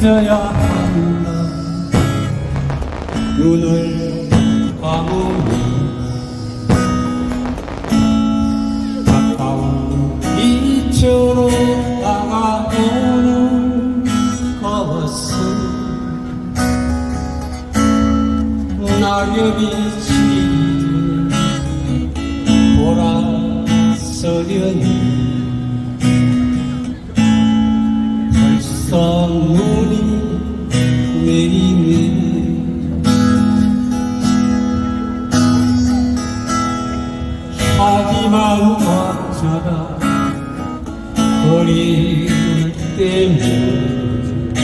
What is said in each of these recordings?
믿어야 한다. 눈을 감으면 가까운 이쪽으로 다가오는 것은 낙엽이 지듯 보라서려니 하지만 어쩌다 거리를 때면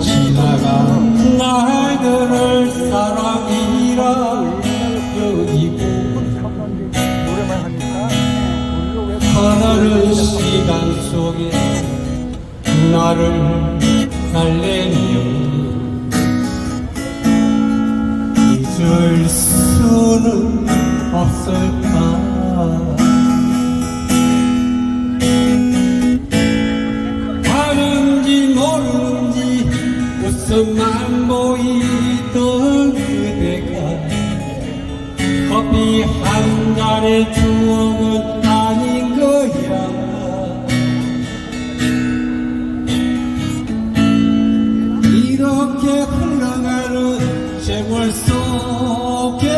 지나간 날들을 사랑이라 여기고 하나는 시간 속에 나를 달래며 웃음만 보이던 그대가 커피 한 잔의 추억은 아닌 거야. 이렇게 흘러가는 세월 속에서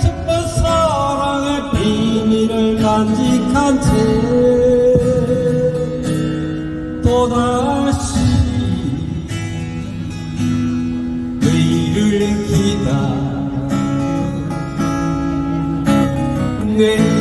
슬픈 사랑의 비밀을 간직한 채 내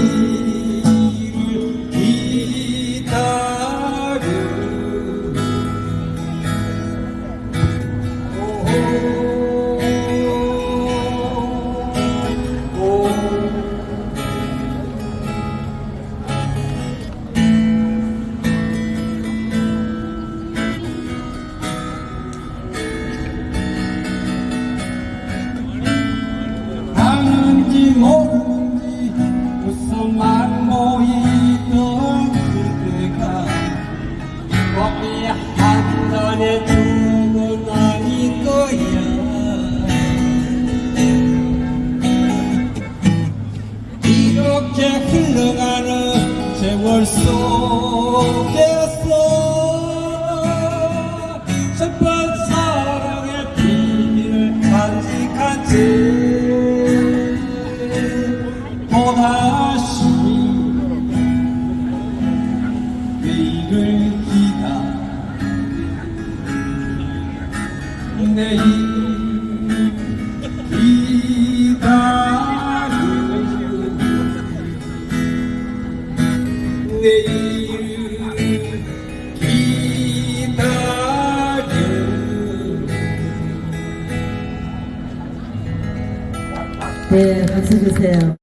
또다시 내일을 기다려. 내일 기다려. 내일 네, 박수 주세요.